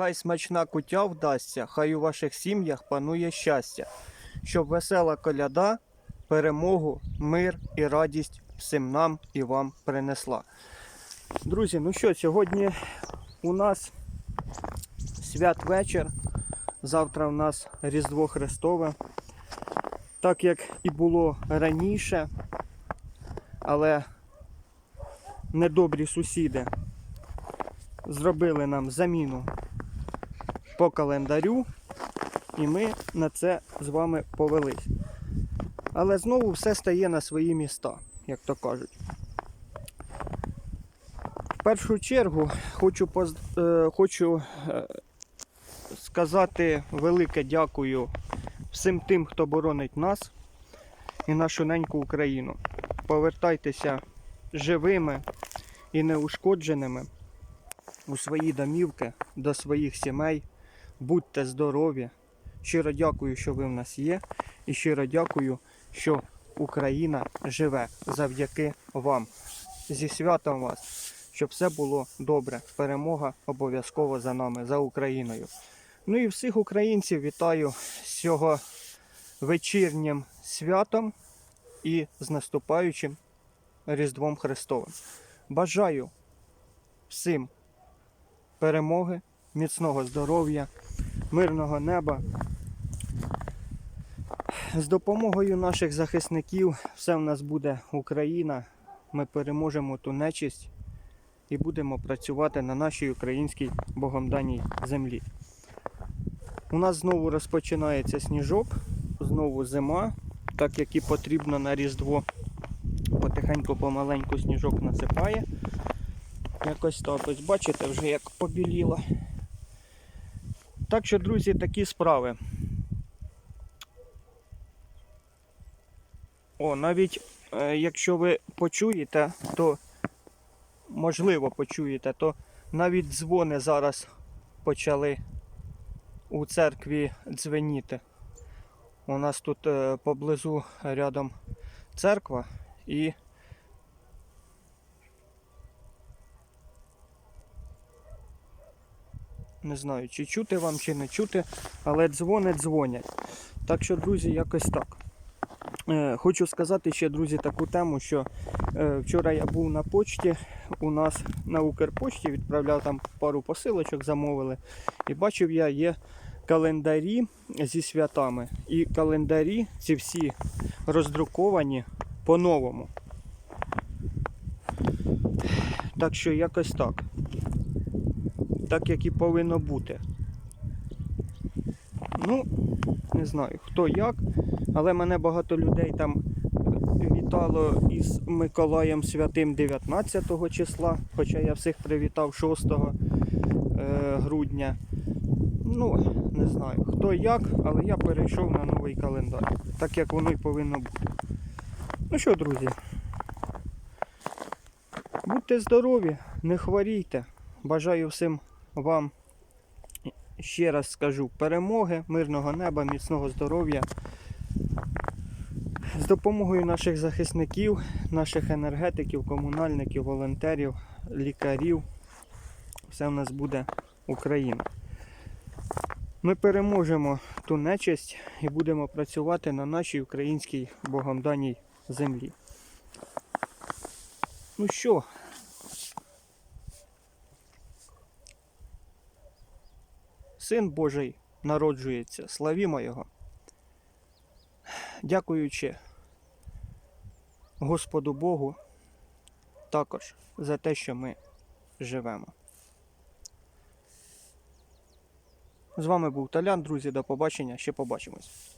Хай смачна кутя вдасться, хай у ваших сім'ях панує щастя, щоб весела коляда, перемогу, мир і радість всім нам і вам принесла. Друзі, ну що, сьогодні у нас святвечір. Завтра у нас Різдво Христове. Так як і було раніше, але недобрі сусіди зробили нам заміну по календарю, і ми на це з вами повелись. Але знову все стає на свої міста, як то кажуть. В першу чергу хочу, поз... е, хочу е, сказати велике дякую всім тим, хто боронить нас і нашу неньку Україну. Повертайтеся живими і неушкодженими у свої домівки до своїх сімей. Будьте здорові. Щиро дякую, що ви в нас є. І щиро дякую, що Україна живе завдяки вам. Зі святом вас, щоб все було добре. Перемога обов'язково за нами, за Україною. Ну і всіх українців вітаю з цього вечірнім святом і з наступаючим Різдвом Христовим. Бажаю всім перемоги, міцного здоров'я, мирного неба. З допомогою наших захисників все в нас буде Україна. Ми переможемо ту нечисть і будемо працювати на нашій українській богомданій землі. У нас знову розпочинається сніжок, знову зима, так як і потрібно на Різдво. Потихеньку помаленьку сніжок насипає. Якось так ось бачите, вже як побіліло. Так що, друзі, такі справи. О, навіть е, якщо ви почуєте, то можливо почуєте, то навіть дзвони зараз почали у церкві дзвеніти. У нас тут е, поблизу рядом церква і не знаю, чи чути вам, чи не чути, але дзвони дзвонять. Так що, друзі, якось так. Е, Хочу сказати ще, друзі, таку тему, що е, вчора я був на почті, у нас на Укрпочті відправляв там пару посилочок, замовили. І бачив я, є календарі зі святами. І календарі ці всі роздруковані по-новому. Так що якось так. Так як і повинно бути. Ну, не знаю хто як, але мене багато людей там вітало із Миколаєм Святим 19 числа, хоча я всіх привітав 6 е, грудня. Ну, не знаю хто як, але я перейшов на новий календар, так як воно і повинно бути. Ну що, друзі, будьте здорові, не хворійте. Бажаю всім вам ще раз скажу перемоги, мирного неба, міцного здоров'я. З допомогою наших захисників, наших енергетиків, комунальників, волонтерів, лікарів. Все в нас буде Україна. Ми переможемо ту нечисть і будемо працювати на нашій українській богом даній землі. Ну що, Син Божий народжується, славімо Його. Дякуючи Господу Богу також за те, що ми живемо. З вами був Талян, друзі, до побачення, ще побачимось.